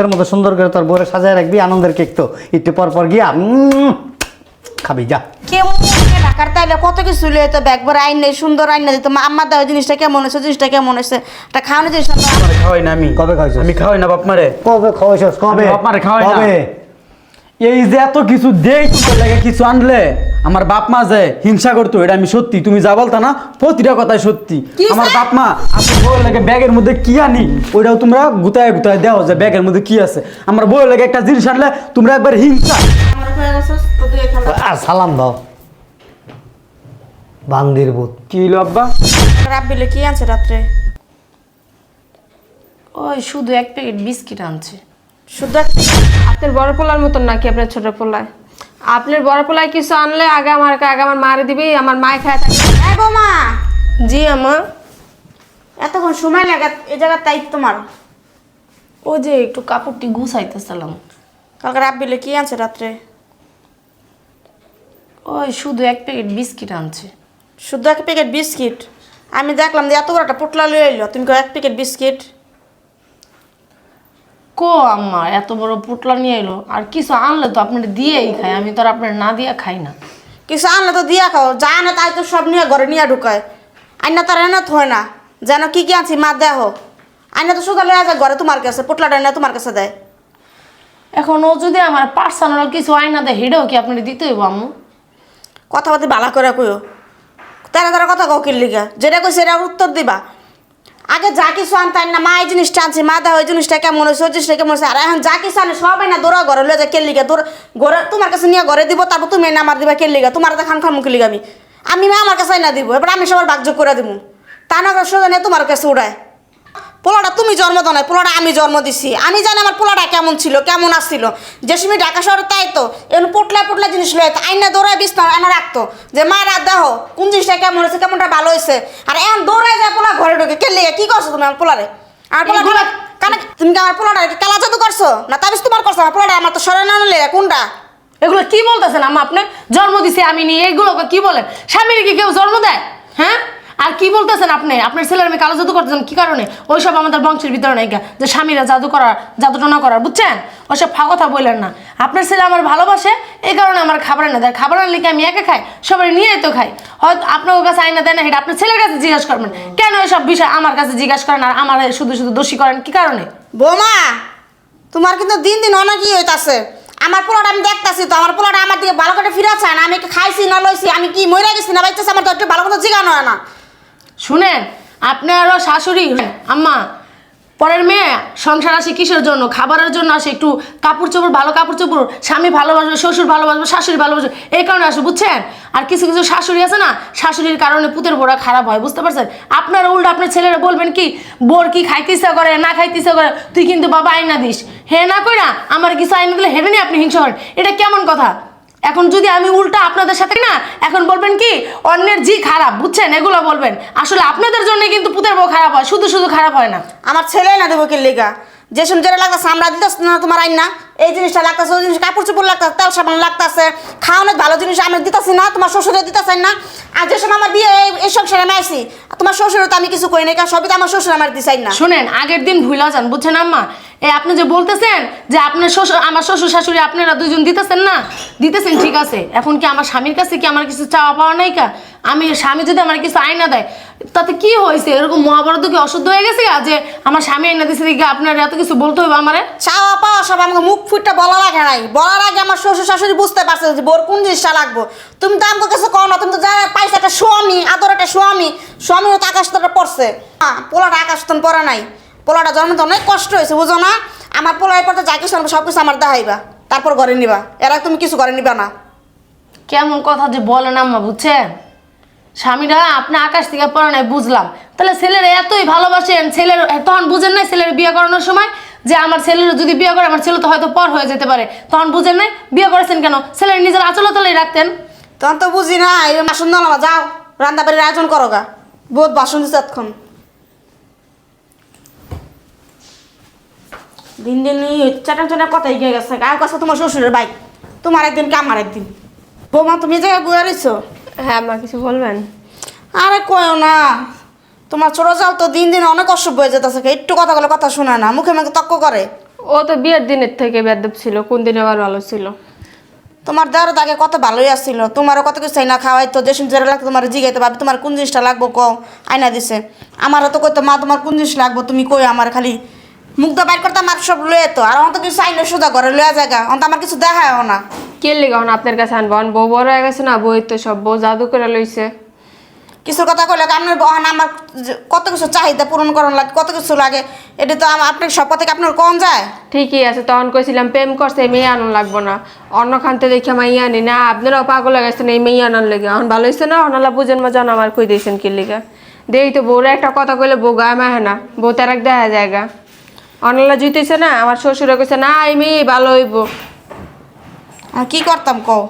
এর মতো সুন্দর করে তোর বউরে সাজায় রাখবি আনন্দের কেক তো। একটু পর পর গিয়া খাবি যা। কেমন ঢাকার তাইলে কত কিছু তো ব্যাগ ভরে আইন নেই সুন্দর আইন না তোমার আম্মা দেওয়া জিনিসটা কেমন হয়েছে জিনিসটা কেমন হয়েছে? এটা খাওয়ানো জিনিস খাওয়াই না আমি। কবে খাওয়াইছো আমি খাওয়াই না বাপমারে। কবে খাওয়াইছো কবে? বাপমারে খাওয়াই না। এই যে এত কিছু দেই তোমার লাগে কিছু আনলে? আমার বাপ মা যে হিংসা করতো এটা আমি সত্যি। তুমি যা বলতা না প্রতিটা কথাই সত্যি। কি আমার? বাপ মা আপনার বউয়ের লাগে ব্যাগের মধ্যে কি আনি ওইটাও তোমরা গুতায় গুতায় দেও যে ব্যাগের মধ্যে কি আছে। আমার বউয়ের লাগে একটা জিনিস আনলে তোমরা একবার হিংসা। আমার তো আর সালাম দাও। বান্দির বুত কি হলো আব্বা? রাব্বিলে কি আনছে রাত্রে? ওই শুধু এক প্যাকেট বিস্কিট আনছে। শুধু আপনার বড় পোলার মতন নাকি আপনার ছোট পোলায়? আপনার বড় পোলায় কিছু আনলে আগে আমার আগে আমার মারে দিবি আমার মায় খায় থাকে এই বৌমা! জি আমা। এতক্ষণ সময় লাগে এই জায়গার তাই তোমার। ও যে একটু কাপড়টি গুছাইতেছিলাম। কালকে রাব্বিলে কি আনছে রাত্রে? ওই শুধু এক প্যাকেট বিস্কিট আনছে। শুধু এক প্যাকেট বিস্কিট? আমি দেখলাম যে এত বড় একটা পোটলা লয়ে এলো তুমি কো এক প্যাকেট বিস্কিট? কো আম্মা এত বড় পুটলা নিয়ে এলো। আর কিছু আনলে তো আপনার দিয়েই খাই আমি তো আর আপনার না দিয়ে খাই না। কিছু আনলে তো দিয়া খাও যা আনে তাই তো সব নিয়ে ঘরে নিয়ে ঢুকায়। আইনা তার এনে থয় না যেন কি কি আনছি মা দেহ। আইনা তো শুধু লয়ে যায় ঘরে তোমার কাছে পোটলাটা এনে তোমার কাছে দেয়। এখন ও যদি আমার পার্সোনাল কিছু আয়না দেয় হেডেও কি আপনার দিতে হইব আম্মু? কথা বলতে ভালো করে কইও। তারা তারা কথা কও কিল্লিগা যেটা কই সেটা উত্তর দিবা। আগে যা কিছু আনতাম না, মা এই জিনিসটা আনছি, মা দা ওই জিনিসটা কেমন হয়েছে, ওই জিনিসটা কেমন হয়েছে। আর এখন যা কিছু আনে সবাই না, দৌড়া ঘরে লো যায় কেলিগা দৌড় ঘরে তোমার কাছে নিয়ে ঘরে দিব, তারপর তুমি না আমার দিবা কেলিগা তোমার খান খান মুখিলিগা আমি আমি মা আমার কাছে না দিব, এবার আমি সবার বাগযোগ করে দিব তা না সোজা নিয়ে তোমার কাছে উড়ায়। পোলাটা তুমি জন্ম দাও নাই পোলাটা আমি জন্ম দিছি। আমি জানি আমার পোলাটা কেমন ছিল কেমন আসছিল। যে সময় ঢাকা শহরে তাই তো এখন পোটলা পোটলা জিনিস লয়ে আইনা দৌড়ায় বিছনা আনা রাখতো যে মা রাত দেখো কোন জিনিসটা কেমন হয়েছে কেমনটা ভালো হয়েছে? আর এখন দৌড়ায় যায় পোলা ঘরে ঢুকে। কে লেগে কি করছ তুমি আমার পোলারে? আর পোলা কানে তুমি আমার পোলাটা কালা জাদু করছ? না তাবিজ তোমার করছ? আমার পোলাটা আমার তো সরে না নিলে কোনটা? এগুলো কি বলতেছেন আম্মা আপনি? জন্ম দিছে আমি নিয়ে এগুলো কি বলেন? স্বামীর কি কেউ জন্ম দেয়? হ্যাঁ? আর কি বলতেছেন আপনি? আপনার ছেলের আমি কালো জাদু করতেছেন কি কারণে? ওইসব আমাদের বংশের ভিতরে নাই যে স্বামীরা জাদু করার জাদুটনা করার, বুঝছেন? ওইসব ফা কথা বললেন না। আপনার ছেলে আমার ভালোবাসে, এই কারণে আমার খাবার না দেয়। খাবার আনলে কি আমি একা খাই? সবাই নিয়ে তো খাই হয়তো আপনার কাছে আইনা দেয় না এটা আপনার ছেলের কাছে জিজ্ঞাসা করবেন। কেন এসব বিষয় আমার কাছে জিজ্ঞাসা করেন আর আমার শুধু শুধু দোষী করেন? কি কারণে? বোমা, তোমার কিন্তু দিন দিন অনেক ই হইতাছে। আমার পোলাটা আমি দেখতাছি তো, আমার পোলাটা আমার দিকে ভালো করে ফিরে চায় না। আমি খাইছি না লইছি, আমি কি মরে গেছি না? বাইতেছি আমার তো ভালো করে জিগানো হয় না। শুনেন আপনারও শাশুড়ি, আম্মা, পরের মেয়ে, সংসার আসে কিসের জন্য? খাবারের জন্য আসে একটু কাপড় চোপড় ভালো কাপড় চোপড় স্বামী ভালোবাসবে, শ্বশুর ভালোবাসবে, শাশুড়ি ভালোবাসবে, এই কারণে আসে, বুঝছেন? আর কিছু কিছু শাশুড়ি আছে না, শাশুড়ির কারণে পুতের বোরা খারাপ হয়, বুঝতে পারছেন? আপনার উল্টো আপনার ছেলেরা বলবেন কি, বোর কি খাইতে ইচ্ছা করে না খাইতে ইচ্ছা করে তুই কিন্তু বাবা আইনা দিস। হে না কইরা, আমার কিছু আইনা দিলে নিয়ে আপনি হিংসা করেন। এটা কেমন কথা? এখন যদি আমি উল্টা আপনাদের সাথে না, এখন বলবেন কি, অন্যের জি খারাপ, বুঝছেন? এগুলো বলবেন। আসলে আপনাদের জন্য কিন্তু পুতের বউ খারাপ হয়, শুধু শুধু খারাপ হয় না। আমার ছেলে না দেবো লেগা যে শুনতে লাগা সামরা দিতে না, তোমার আইন না। এই জিনিসটা লাগতেছে ওই জিনিস কাপড় চোপড় লাগতেছে তেল সাবান লাগতেছে খাওয়ানোর ভালো জিনিস আমি দিতেছি না তোমার শ্বশুরে দিতেছেন না। আর যে সময় আমার বিয়ে এই- এই সংসারে আমি আইসি তোমার শ্বশুরে তো আমি কিছু করি না কারণ সবই তো আমার শ্বশুর আমার দিছাই না। শুনেন আগের দিন ভুলা যান বুঝছেন আম্মা? এ আপনি যে বলতেছেন যে আপনার শ্বশুর আমার শ্বশুর শাশুড়ি আপনারা দুজন দিতেছেন না? দিতেছেন ঠিক আছে। এখন কি আমার স্বামীর কাছে কি আমার কিছু চাওয়া পাওয়া নাই কা? আমি স্বামী যদি আমার কিছু আয়না দেয় তাতে কি হয়েছে? এরকম মহাভারত কি অশুদ্ধ হয়ে গেছে যে আমার স্বামী আয়না দিছে দেখে আপনার এত কিছু বলতে হবে আমারে? চাওয়া পাওয়া সব আমাকে মুখ ফুটটা বলা লাগে নাই। বলার আগে আমার শ্বশুর শাশুড়ি বুঝতে পারছে যে বোর কোন জিনিসটা লাগবো। তুমি তো আমাকে কাছে কও না, তুমি তো যা পাইছো একটা স্বামী, আদর একটা স্বামী, স্বামীও তো আকাশ তোরা পড়ছে। হ্যাঁ পোলাটা আকাশ তন পড়ে নাই। পোলাটা জন্ম তো অনেক কষ্ট হয়েছে, বুঝো না? আমার পোলার পর তো যা কিছু সব কিছু আমার দেখাইবা। তারপর ঘরে নিবা। এরা তুমি কিছু ঘরে নিবা না। কেমন কথা যে বলেন আম্মা, বুঝছেন? স্বামীরা আপনি আকাশ থেকে পড়া নাই, বুঝলাম। তাহলে ছেলের এতই ভালোবাসেন, ছেলের তখন বুঝেন নাই ছেলের বিয়ে করানোর সময় যে আমার ছেলের যদি বিয়ে করে আমার ছেলে তো হয়তো পর হয়ে যেতে পারে। তখন বুঝেন নাই? বিয়ে করেছেন কেন? ছেলের নিজের আচলে তলেই রাখতেন। তখন তো বুঝি না এই বাসন দাও যাও। রান্না বাড়ির আয়োজন করো গা। বহুত বাসন দিচ্ছে এতক্ষণ। দিন দিন চাটান চাটান কথাই গিয়ে গেছে আর কাছে তোমার শ্বশুরের বাইক তোমার একদিন কে আমার একদিন? বৌমা তুমি জায়গায় বয়ে রয়েছো হ্যাঁ আমার কিছু বলবেন? আরে কয়ও না। তোমার ছোট জাল তো দিন দিন অনেক অসুখ হয়ে যেতেছে একটু কথা বলে কথা শোনে না মুখে মুখে তক্ক করে। ও তো বিয়ের দিনের থেকে বেদব ছিল কোন দিন আবার ভালো ছিল? তোমার দেওয়ার তো আগে কত ভালোই আসছিল তোমারও কত কিছু চাই না খাওয়াইতো যে সময় যেটা লাগতো তোমার জিগাইতে ভাবি তোমার কোন জিনিসটা লাগবো কও? আয়না দিছে। আমারও তো কইতো মা তোমার কোন জিনিস লাগবো তুমি কই আমার খালি মুগ্ধ বাইর করতে আমার সব লয়ে তো আর অন্ত কিছু চাই না সোজা ঘরে লয়ে জায়গা অন্ত আমার কিছু দেখায় না। কে লেগে আপনার কাছে আনব? বউ বড় হয়ে গেছে না বই তো সব বউ জাদু করে লইছে। কিছুর কথা কইলে আপনার বহন আমার কত কিছু চাহিদা পূরণ করার লাগে কত কিছু লাগে এটা তো আপনার সব কথা কি আপনার কম যায়? ঠিকই আছে তখন কইছিলাম প্রেম করছে মেয়ে আনন লাগবো না। অন্য খানতে দেখে মাইয়া আনি না আপনারাও পাগল গেছেন এই মেয়ে আনার লেগে। এখন ভালো হয়েছে না? অনালা বুঝেন মজান আমার কই দিয়েছেন কি লেগে? দেই তো বউরা একটা কথা কইলে বউ গায়ে মাহে না। বউ তার এক দেখা জায়গা। অনালা জুইতেছে না আমার শ্বশুরে কইছে না এই মেয়ে ভালো হইব। আমি কি করতাম কও?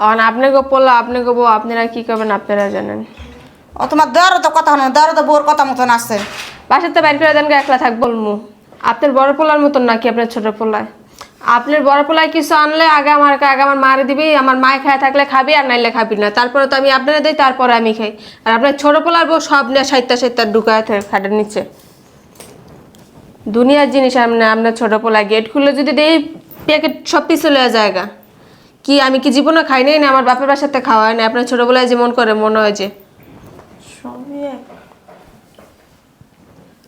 এখন আপনি গো পড়ল আপনি বউ আপনারা কি করবেন আপনারা জানেন। ও, তোমার দেওয়ারও তো কথা না দেওয়ারও তো বউর কথা মতন আছে। বাসাতে বাইর করে দেন একলা থাক বলমু। আপনার বড় পোলার মতন নাকি আপনার ছোট পোলায়? আপনার বড় পোলায় কিছু আনলে আগে আমার আগে আমার মারে দিবি, আমার মায় খায় থাকলে খাবি আর নাইলে খাবি না। তারপরে তো আমি আপনারা দিই, তারপরে আমি খাই। আর আপনার ছোট পোলার বউ সব নিয়ে সাইত্তা সাইত্তা ঢুকায় থাকে খাটের নিচে। দুনিয়ার জিনিস আপনার আপনার ছোট পোলা গেট খুলে যদি দেই প্যাকেট সব পিছু লয়ে জায়গা কি আমি কি জীবনে খাই নাই না, আমার বাপের বাসাতে খাওয়া হয় না আপনার ছোটবেলায় যে মন করে, মনে হয় যে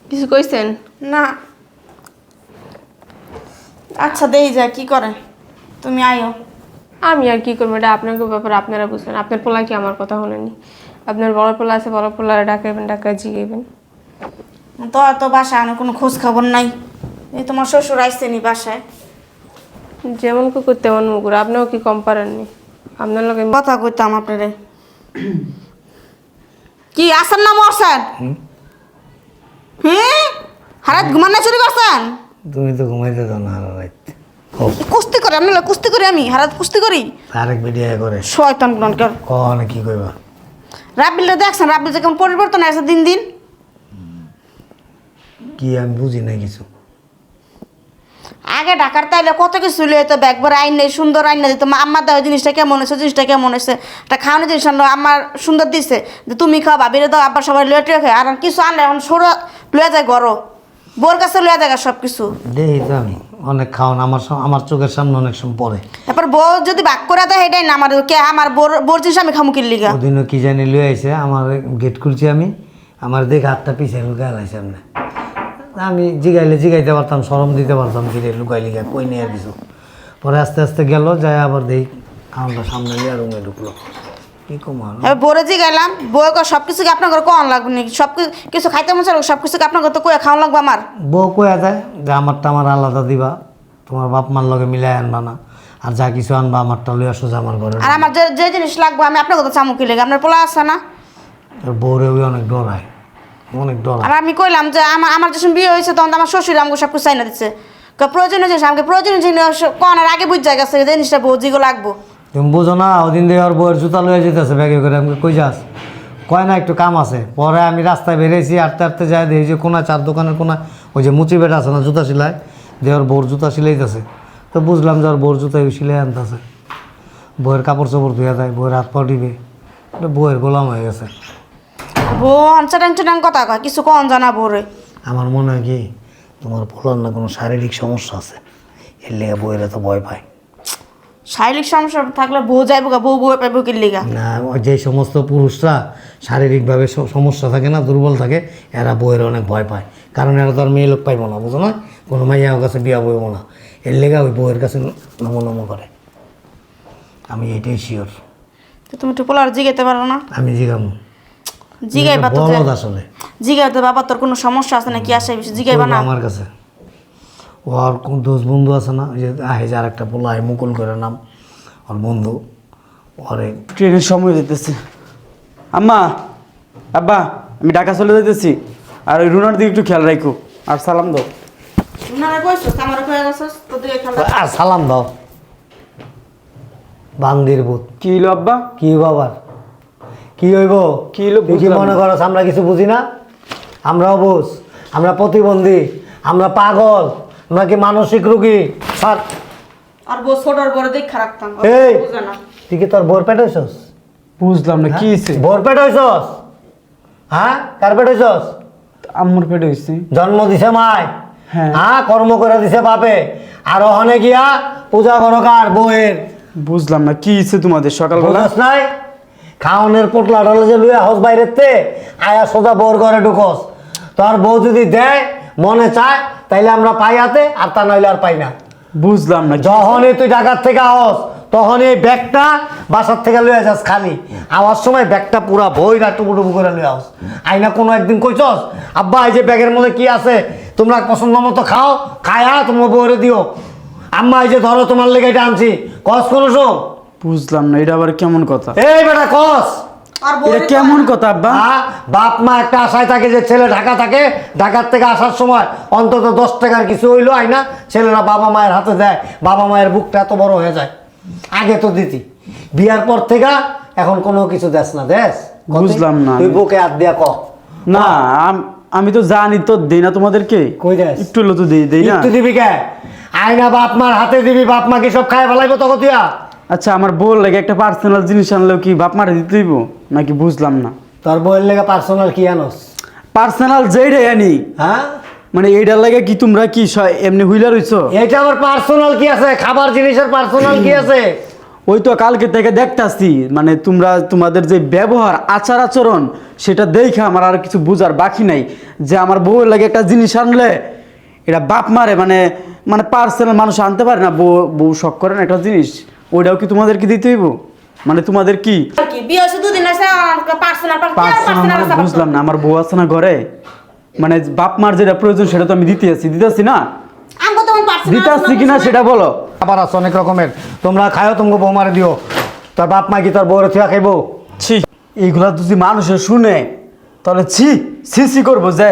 কিছু কইছেন? না। আচ্ছা দেই যায় কি করে তুমি আইও। আমি আর কি করব? এটা আপনার ব্যাপার আপনারা বুঝবেন। আপনার পোলা কি আমার কথা শুনেনি আপনার বড় পোলা আছে বড় পোলা ডাকাইবেন ডাকা জিগাইবেন। তো এত বাসায় আমি কোনো খোঁজ খবর নাই। এই তোমার শ্বশুর আসছে নি বাসায়। যেমন কুকুর তেমন মুকুর আপনিও কি কম পারেননি? আপনার লোক কথা কইতাম আপনারে। কি আসেন না মরছেন? হুম? হারাত ঘুমানো চুরি করছেন? তুমি তো ঘুমাইতে দাও না রাত কুস্তি করে আমি কুস্তি করি আমি হারাত কুস্তি করি। আরেক ভিডিও করে। শয়তান গুণকর কোন কি কইবা? রাব্বিলটা দেখছেন রাব্বিল যে কেমন পরিবর্তন আছে দিন দিন? কি আমি বুঝি না কিছু। আগে ঢাকার তাইলে কত কিছু তো ব্যাগ ভরে আইন নেই সুন্দর আইন দিত মা আম্মা দাও জিনিসটা কেমন হয়েছে জিনিসটা কেমন হয়েছে? একটা খাওয়ানো জিনিস আনলো আমার সুন্দর দিছে যে তুমি খাও ভাবিরে দাও আবার সবাই লুয়ে টুয়ে খায়। আর কিছু আনলে এখন সরো লুয়ে যায় গরো বোর কাছে লুয়ে যায় সব কিছু আমি অনেক খাওয়ান আমার আমার চোখের সামনে অনেক সময় পড়ে। তারপর বউ যদি ভাগ করে দেয় এটাই না আমার কে আমার বোর বোর জিনিস আমি খামু কিনলিগা ওদিনও কি জানি লুয়ে আইছে আমার গেট খুলছি আমি আমার দেখে হাতটা পিছিয়ে লুকাই লাইছে সামনে। আমি জিগাইলে জিগাইতে পারতাম সরম দিতে পারতাম ফিরে লুকাই লিগা কই নেই আর কিছু। পরে আস্তে আস্তে গেল যাই আবার দেখি খাওয়ানটা সামনে নিয়ে রুমে ঢুকলো। কি এবার বোরে জি গেলাম বউ কো সব কিছুকে আপনার ঘরে কন লাগবে নাকি? সব কিছু খাইতে মন চাইলে সব কিছুকে আপনার ঘরে তো কয়ে খাওয়া লাগবে আমার? বউ কয়া দেয় যে আমারটা আমার আলাদা দিবা তোমার বাপ মার লগে মিলাই আনবা না আর যা কিছু আনবা আমারটা লইয়া সোজা আমার ঘরে আর আমার যে জিনিস লাগবে আমি আপনার কথা চামু কিনলিগা আপনার পোলা আছে না? বউরে অনেক ডরায়। অনেক ডরায় আর আমি কইলাম যে আমার আমার যখন বিয়ে হয়েছে তখন তো আমার শ্বশুর আমাকে সব কিছু চাইনা দিচ্ছে প্রয়োজনীয় জিনিস আমাকে প্রয়োজনীয় জিনিস কোন আর আগে বুঝ গেছে জিনিসটা বহু জিগো লাগবো। তুমি বুঝো না ওদিন দিয়ে ওর বউয়ের জুতা লয়ে যেতেছে ব্যাগে করে। আমাকে কই যাস? কয় না একটু কাম আছে। পরে আমি রাস্তায় বেরিয়েছি আটতে আটতে যাই দেখি যে কোনা চার দোকানের কোনা ওই যে মুচি বেটা আছে না জুতা সিলায় দিয়ে ওর বউর জুতা সিলাইতেছে। তো বুঝলাম যে ওর বউর জুতা সিলাই আনতেছে। বউয়ের কাপড় চোপড় ধুয়ে দেয় বউয়ের হাত পা দিবে এটা বউয়ের গোলাম হয়ে গেছে। বউ আনচাটান চাটান কথা কয় কিছু কন জানা বউরে আমার মনে হয় কি তোমার বলার না কোনো শারীরিক সমস্যা আছে এর লেগে বউয়ের তো ভয় পায়। শারীরিক সমস্যা থাকলে বউ যাইব গা বউ বউ পাইব কিনলিগা না ওই যে সমস্ত পুরুষরা শারীরিকভাবে স- সমস্যা থাকে না দুর্বল থাকে এরা বইয়ের অনেক ভয় পায়। কারণ এরা তো আর মেয়ে লোক পাইব না বুঝো না? কোনো মাইয়ার কাছে বিয়া বইব না। এর লেগে ওই বইয়ের কাছে নমো নমো করে। আমি এটাই শিওর তো তুমি একটু পোলার জিগাইতে পারো না? আমি জিগাম। জিগাইবা তো বলদ আসলে। জিগাইতে বাবা তোর কোনো সমস্যা আছে নাকি? আসে বেশি জিগাইবা না। আমার কাছে। ও আর কোন দোষ বন্ধু আছে না? যে আহে যে আরেকটা পোলা আহে মুকুল করে নাম ওর বন্ধু। ওরে ট্রেনের সময় দিতেছে আম্মা আব্বা আমি ঢাকা চলে যেতেছি আর ওই রুনার দিকে একটু খেয়াল রাখো আর সালাম দাও। আমার গেছস? তো দিকে আর সালাম দাও। বান্দির বুথ কি হইল আব্বা? কি বাবার কি হইব? কি কি মনে। করো আমরা কিছু বুঝি না? আমরাও বুঝ আমরা প্রতিবন্ধী আমরা পাগল আমরা কি মানসিক রুগী? আর বউ ছোটর বড় দেখা রাখতাম ও এই বুঝে না। তুই কি তোর বোর পেট হইছস? বুঝলাম না কি হয়েছে বোর পেট হইছস? হ্যাঁ? কার পেট হইছস? আম্মুর পেটে হয়েছে জন্ম দিছে মায়। হ্যাঁ। হ্যাঁ কর্ম করে দিছে বাপে। আর ওখানে গিয়া পূজা করো কার বউয়ের? বুঝলাম না কি ইচ্ছে তোমাদের সকালবেলা? বুঝছ নাই? খাওনের পোটলা ডলে যে লুয়া হস বাইরের তে আয়া সোজা বউর ঘরে ঢুকস। তোর বউ যদি দেয় মনে চায় তাইলে আমরা পাই হাতে আর তা নইলে আর পাই না। বুঝলাম না যখনই তুই ঢাকার থেকে আওস তখন এই ব্যাগটা বাসার থেকে লয়ে যাস খালি। আওয়ার সময় ব্যাগটা পুরা বইরা টুকু টুকু করে লয়ে আস আইনা কোনো একদিন কইছস আব্বা এই যে ব্যাগের মধ্যে কি আছে? তোমরা পছন্দ মতো খাও খায়া তোমার বউরে দিও। আম্মা এই যে ধরো তোমার লেগে এটা আনছি। কস কোনো শোন বুঝলাম না এটা আবার কেমন কথা? এই বেটা কস। এটা কেমন কথা আব্বা? হ্যাঁ, বাপ মা একটা আশায় থাকে যে ছেলে ঢাকা থাকে ঢাকার থেকে আসার সময় অন্তত দশ টাকার কিছু হইল আইনা ছেলেরা বাবা মায়ের হাতে দেয় বাবা মায়ের বুকটা এত বড় হয়ে যায়। আগে তো দিতি। বিয়ার পর থেকে এখন কোনো কিছু দেস না দেস? বুঝলাম না। তুই বুকে হাত দিয়া ক। না আম- আমি তো জানি তো দেই না তোমাদেরকে? কই দেস? একটু হলো তো দেই দেই না? একটু দিবি কে? আয়না বাপ মার হাতে দিবি বাপ মা কি সব খায় ফেলাইবো তখন তুইয়া আচ্ছা আমার বল লাগে একটা পার্সোনাল জিনিস আনলেও কি বাপ মারে দিতে দিব নাকি বুঝলাম না। তোর বইয়ের লেগে পার্সোনাল কি আনোস? পার্সোনাল যেইটাই আনি হ্যাঁ? মানে এইটার লাগে কি তোমরা কি স- এমনি হুইলা রইছো? এটা আবার পার্সোনাল কি আছে? খাবার জিনিসের পার্সোনাল কি আছে? ওই তো কালকে থেকে দেখতাছি মানে তোমরা তোমাদের যে ব্যবহার আচার আচরণ সেটা দেখে আমার আর কিছু বুঝার বাকি নাই। যে আমার বউয়ের লাগে একটা জিনিস আনলে এটা বাপ মারে মানে মানে পার্সোনাল মানুষ আনতে পারে না। বউ বউ শখ করে না একটা জিনিস। ওইটাও কি তোমাদেরকে দিতে হইব? মানে তোমাদের কি? বিয়ে হয়েছে দুদিন আছে পার্সোনাল পার্সোনাল বুঝলাম না আমার বউ আছে না ঘরে। মানে বাপ মার যেটা প্রয়োজন সেটা তো আমি দিতে আছি দিতে আছি না? আমগো তোমার পার্সোনাল দিতে আসছি কিনা সেটা বলো। খাবার আছে অনেক রকমের। তোমরা খায়ও তোমাকে বৌমারে দিও। তোর বাপ মা কি তোর বউরে থুয়া খাইবো? ছি। এইগুলা যদি মানুষে শুনে তাহলে ছি ছি ছি করব যে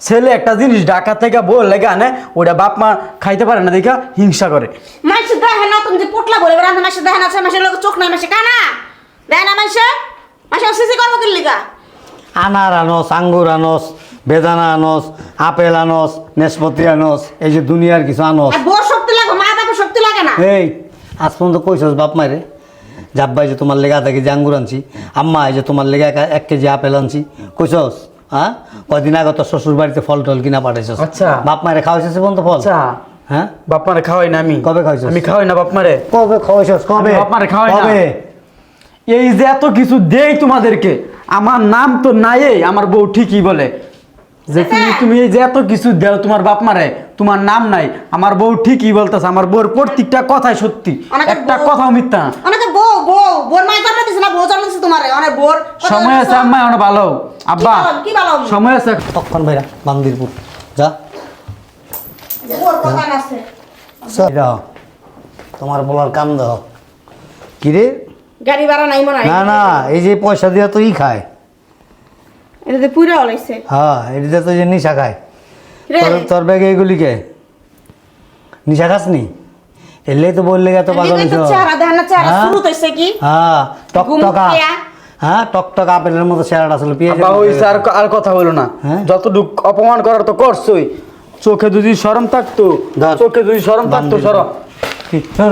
ছেলে একটা জিনিস ঢাকা থেকে বল লেগে আনে ওটা বাপ মা খাইতে পারে না দেখা হিংসা করে। মাইসে দেখে না তুমি যে পোটলা বলে বেড়াতে মাসে দেখে না মাসে লোক চোখ নাই মাসে কানা। দেখে না মাসে মাসে সিসি করব কি লিগা? আনার আনস আঙ্গুর আনস বেদানা আনস আপেল আনস নেসপতি আনস এই যে দুনিয়ার কিছু আনস। আর বোর শক্তি লাগে মা বাপের শক্তি লাগে না। এই আজ পর্যন্ত কইছস বাপ মারে জাব্বাই যে তোমার লেগে আধা কেজি আঙ্গুর আনছি আম্মা এই যে তোমার লেগে এক- এক কেজি আপেল আনছি কইছস? হ্যাঁ কদিন আগে তোর শ্বশুর বাড়িতে ফল টল কিনা পাঠাইছস। আচ্ছা। বাপ মারে খাওয়াইছিস পর্যন্ত ফল? আচ্ছা। হ্যাঁ? বাপ মারে খাওয়াই না আমি। কবে খাওয়াইছস? আমি খাওয়াই না বাপ মারে। কবে খাওয়াইছস? কবে? বাপ মারে খাওয়াই না। কবে? এই যে এত কিছু দেই তোমাদেরকে আমার নাম তো নাই আমার বউ ঠিকই বলে। যে তুমি তুমি এই যে এত কিছু দেও তোমার বাপ মারে তোমার নাম নাই আমার বউ ঠিকই বলতেছে আমার বউর প্রত্যেকটা কথাই সত্যি। একটা কথাও মিথ্যা না। বউ বউ বোর মায়ের জন্ম দিছে না? বউ জন্ম দিছে তোমারে? অনেক বোর। সময় আছে আম্মা অনেক ভালো। আব্বা কি ভালো? সময় আছে। তখন ভাইরা বান্দিরপুর। যা। বোর কথা আছে। দাও তোমার বলার কাম দাও। কি রে? গাড়ি ভাড়া নাই মনে না না এই যে পয়সা দিয়া তো ই খায়। এটাতে পুরো হলাইছে। হ্যাঁ এটা তো যে নিশা খায়। তোর তোর ব্যাগে এগুলি কে? নিশা খাস নি এলেই তো বললে এত পাগল হইছ। চেহারা দেখেন না চেহারা হ্যাঁ? শুরু হইছে কি? হ্যাঁ টকটকা। হ্যাঁ টকটক আপেলের মতো চেহারাটা আসলে পেয়ে আব্বা হইছে আর আর কথা বলো না। হ্যাঁ? যতটুক অপমান করার তো করছই। চোখে যদি শরম থাকতো চোখে যদি শরম থাকতো। সরম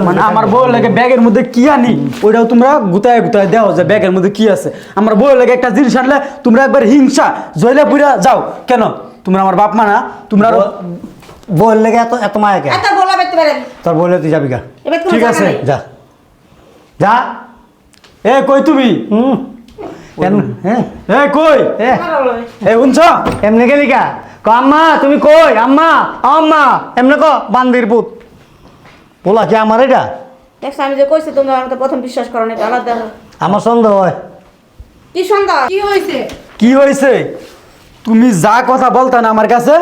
মানে আমার বউ লাগে ব্যাগের মধ্যে কি আনি ওইটাও তোমরা গুতায় গুতায় দেও যে ব্যাগের মধ্যে কি আছে। আমার বউ লাগে একটা জিনিস আনলে তোমরা একবার হিংসা জয়লা পুরা যাও। কেন? তোমরা আমার বাপ মা না তোমরা আরো- বললে এত এত মায়া কে পারেন। তোর বললে তুই যাবি গা। ঠিক আছে। যা। যা। এ কই তুমি? হুম। হ্যাঁ। এ কই? এ এ শুনছ? এমনি গেলি কা ক আম্মা তুমি কই? আম্মা আম্মা। এমনি ক বান্দির পুত। বলা কি আমার এটা? দেখছ আমি যে কইছি তুমি আমার প্রথম বিশ্বাস করো না আলাদা। আমার সন্দেহ হয়। কি সুন্দর কি হয়েছে কি হয়েছে তুমি যা কথা বলতা না আমার কাছে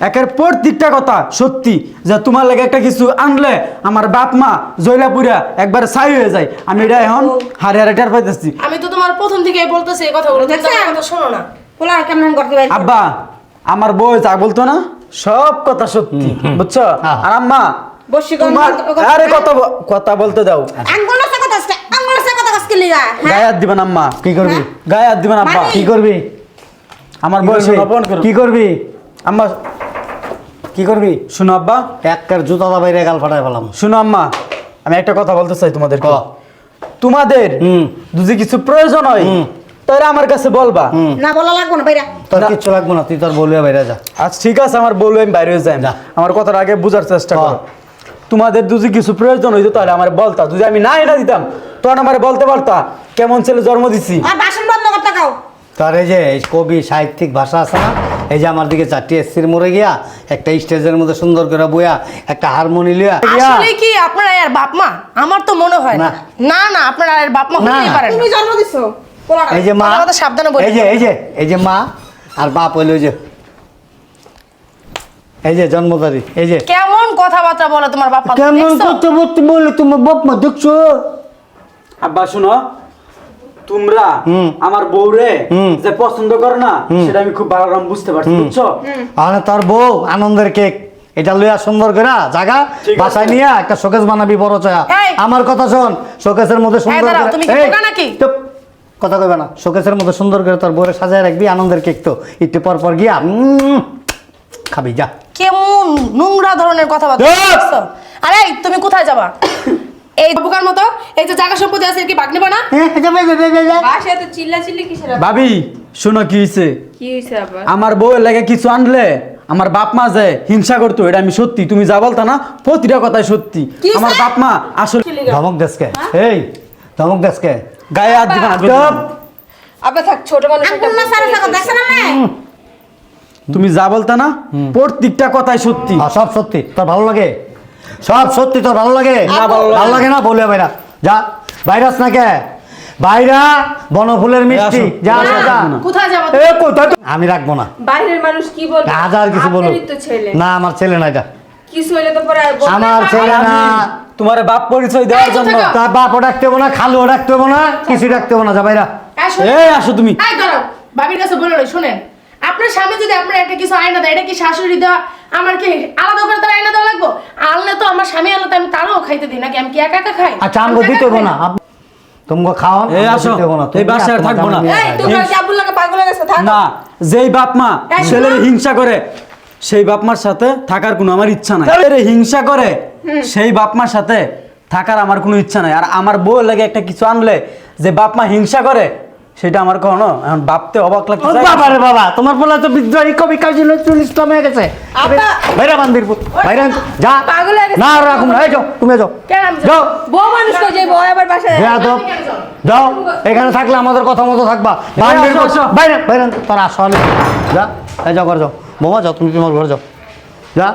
একের প্রত্যেকটা কথা সত্যি। যে তোমার লাগে একটা কিছু আনলে আমার বাপ মা জয়লাপুরা একবার ছাই হয়ে যায়। আমি এটা এখন হারে হারে টের পাইতেছি। আমি তো তোমার প্রথম থেকে বলতেছি এই কথাগুলো আমার কথা শোনো না। পোলা কেমন করতে পারি আব্বা আমার বউ যা বলতো না সব কথা সত্যি বুঝছ? হ্যাঁ। আর আম্মা বসি গন্ধ তোমার আরে কথা কথা বলতে দাও। আঙ্গুল কথা আজকে আঙ্গুল আছে কথা আজকে লিগা হ্যাঁ? গায়ে হাত দিবেন আম্মা কি করবি? গায়ে হাত দিবেন আব্বা মানে- কি করবি? আমার বয়স কি করবি? আম্মা কি করবি? শুনো আব্বা। একটার জুতা দা বাইরে গাল ফাটাই পেলাম শুনো আম্মা আমি একটা কথা বলতে চাই তোমাদের ক। তোমাদের যদি কিছু প্রয়োজন হয়। তাহলে আমার কাছে বলবা। না বলা লাগবো না বাইরা। তোর লাগবো না তুই তোর বাইরে যা। আচ্ছা ঠিক আছে আমার বলব আমি বাইরে যাই। যা। আমার কথাটা আগে বোঝার চেষ্টা। করো। তোমাদের যদি কিছু প্রয়োজন হইতো তাহলে আমার বলতা। যদি আমি না এটা দিতাম তখন আমার বলতে পারতা কেমন ছেলে জন্ম দিছি। আর বাসন বন্ধ করতে খাও তার এই যে কবি সাহিত্যিক ভাষা আছে না এই যে আমার দিকে চারটি এসির মোড়ে গিয়া একটা স্টেজের মধ্যে সুন্দর করে বইয়া একটা হারমোনি লিয়া আসলে কি আপনারা আর বাপ মা? আমার তো মনে হয় না। না। না আপনারা আর বাপ মা। হতেই পারেন তুমি জন্ম দিছো। এই যে মা কথা সাবধানে বলবেন। এই যে এই যে এই যে মা আর বাপ হইল যে। এই যে জন্মদারি এই যে। কেমন কথাবার্তা বলে তোমার বাপ কেমন? করতে বলে তোমার বাপ মা দেখছ? আব্বা শুনো তোমরা আমার বউরে যে পছন্দ করো না সেটা আমি খুব ভালো রকম বুঝতে পারছি বুঝছ? আর তোর বউ আনন্দের কেক এটা লইয়া সুন্দর করে জায়গা বাসায় নিয়ে একটা শোকেস বানাবি বড় চয়া। আমার কথা শোন শোকেসের মধ্যে সুন্দর তুমি কি নাকি? কথা কইবে না। শোকেসের মধ্যে সুন্দর করে তোর বউরে সাজায় রাখবি আনন্দের কেক তো। একটু পর পর গিয়া খাবি যা। কেমন নোংরা ধরনের কথাবার্তা চুপ! আরে তুমি কোথায় যাবা? এই বোকার মতো এই যে জায়গা সম্পত্তি আছে এর কি বাগ নেবা না বাসায় তো চিল্লা চিল্লি কিসের ভাবি শোনো কি কি আবার? আমার বউয়ের লাগে কিছু আনলে আমার বাপ মা যে হিংসা করতো এটা আমি সত্যি। তুমি যা বলতা না প্রতিটা কথাই সত্যি। আমার বাপ মা আসলে ধমক দেশকে এই ধমক দেশকে গায়ে হাত দিবা আবার থাক ছোট মানুষ তুমি যা বলতা না প্রত্যেকটা কথাই সত্যি। সব সত্যি। তোর ভালো লাগে? সব সত্যি তোর ভালো লাগে? ভালো লাগে। না? বলে বাইরা যা। বাইরাস না কে? বাইরা বনফুলের মিষ্টি। যা কোথায় যাবা? এ, কোথায় আমি রাখব না। বাইরের মানুষ কি বলবে? হাজার কিছু বলুক। তো না আমার ছেলে না এটা। কিছু হইলে তো পরে আমার ছেলে না। তোমার বাপ পরিচয় দেওয়ার জন্য। তার বাপও ডাকতে হব না খালুও ডাকতে হব না কিছু ডাকতে হব না যা বাইরা এই, আসো তুমি। এই দাঁড়াও। বাবির কাছে বলে রই শোনেন। আপনার সামনে যদি আপনার একটা কিছু আয়না দেয় এটা কি শাশুড়ি দেওয়া আমার কি আলাদা করে তার আয়না দেওয়া লাগবো? আনলে তো আমার স্বামী আনলে আমি তারও খাইতে দিই নাকি আমি কি একা একা খাই? আচ্ছা আমি দিতে না। খাওয়ান এই আসো। না। এই বাসায় আর আর থাকব না। এই তোমরা কি আব্বুল লাগে পাগল হয়ে থাক? না যেই বাপ মা ছেলের হিংসা করে সেই বাপ মার সাথে থাকার কোনো আমার ইচ্ছা নাই। ছেলের হিংসা করে সেই বাপ মার সাথে থাকার আমার কোনো ইচ্ছা নাই। আর আমার বউ লাগে একটা কিছু আনলে যে বাপ মা হিংসা করে সেটা আমার কখনো এখন ভাবতে অবাক লাগছে বাবা রে বাবা তোমার বলে তো বিদ্রোহী কবি কাজী নজরুল ইসলাম হয়ে গেছে। বাইরা বান্দিরপুর বাইরা যা। পাগল না রাখুন না। এই যাও তুমি যাও। যাও। বউ মানুষ কই যে বউ আবার বাসায় হ্যাঁ তো যাও? এখানে থাকলে আমাদের কথা মতো থাকবা। আসো। বাইরে বাইরে তোর আসো যা এই যাও ঘর যাও। বোমা যাও তুমি তোমার ঘর যাও। যা।